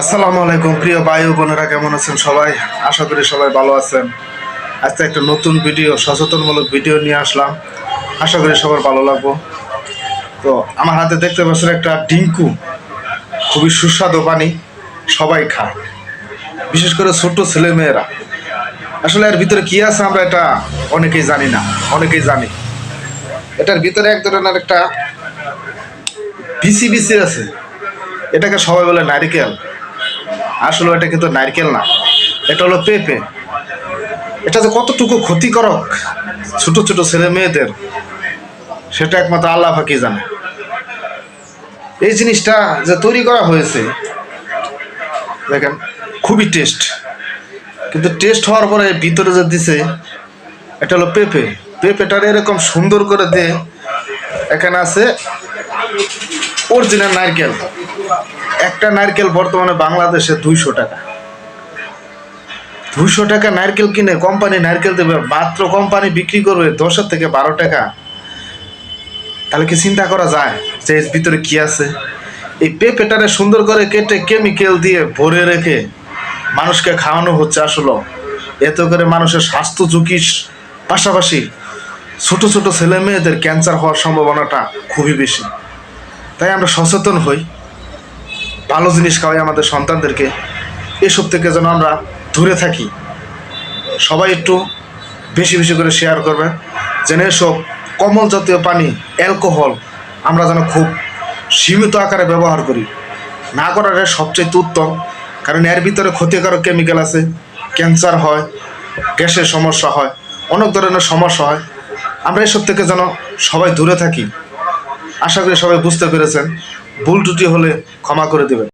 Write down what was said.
আসসালামু আলাইকুম, প্রিয় ভাই ও বোনেরা, কেমন আছেন সবাই? আশা করি সবাই ভালো আছেন। আজকে একটা নতুন ভিডিও, সচেতনমূলক ভিডিও নিয়ে আসলাম। আশা করি সবার ভালো লাগবো। তো, আমার হাতে দেখতে পাচ্ছেন একটা ডিঙ্কু। খুবই সুস্বাদু পানি, সবাই খায়। বিশেষ করে ছোট ছেলে মেয়েরা আসলে এর ভিতরে কি আছে আমরা এটা অনেকেই জানি না, অনেকেই জানি। এটার ভিতরে এক ধরনের একটা বিসি বিসি আছে। এটাকে সবাই বলে নারিকেল। আসলে এটা কিন্তু নারকেল না। এটা হলো পেঁপে। এটা যে কতটুকু ক্ষতিকারক ছোট ছোট ছেলে মেয়েদের, সেটা একমাত্র আল্লাহ ফাঁকি জানে। এই জিনিসটা যে তৈরি করা হয়েছে, দেখেন, খুবই টেস্ট কিন্তু টেস্ট হওয়ার পরে ভিতরে যে দিছে, এটা হলো পেঁপে। পেঁপেটার এরকম সুন্দর করে দিয়ে, এখানে আছে অরিজিনাল নারকেল। একটা নারকেল বর্তমানে বাংলাদেশে দুইশো টাকা। দুইশো টাকা নারকেল কিনে কোম্পানি নারকেল দেবে, মাত্র কোম্পানি বিক্রি করবে দশের থেকে বারো টাকা। তাহলে কি চিন্তা করা যায় যে এর ভিতরে কি আছে? এই পেঁপেটারে সুন্দর করে কেটে কেমিক্যাল দিয়ে ভরে রেখে মানুষকে খাওয়ানো হচ্ছে আসলে। এতে করে মানুষের স্বাস্থ্য ঝুঁকির পাশাপাশি ছোট ছোট ছেলে মেয়েদের ক্যান্সার হওয়ার সম্ভাবনাটা খুবই বেশি। তাই আমরা সচেতন হই। ভালো জিনিস খাওয়াই আমাদের সন্তানদেরকে। এসব থেকে যেন আমরা দূরে থাকি। সবাই একটু বেশি বেশি করে শেয়ার করবেন যেন এসব কমল জাতীয় পানি অ্যালকোহল আমরা যেন খুব সীমিত আকারে ব্যবহার করি। না করাটা সবচেয়ে উত্তম। কারণ এর ভিতরে ক্ষতিকারক কেমিক্যাল আছে ক্যান্সার হয়, গ্যাসের সমস্যা হয়, অনেক ধরনের সমস্যা হয়। আমরা এসব থেকে যেন সবাই দূরে থাকি। আশা করি সবাই বুঝতে পেরেছেন। ভুল ত্রুটি হলে ক্ষমা করে দেবেন।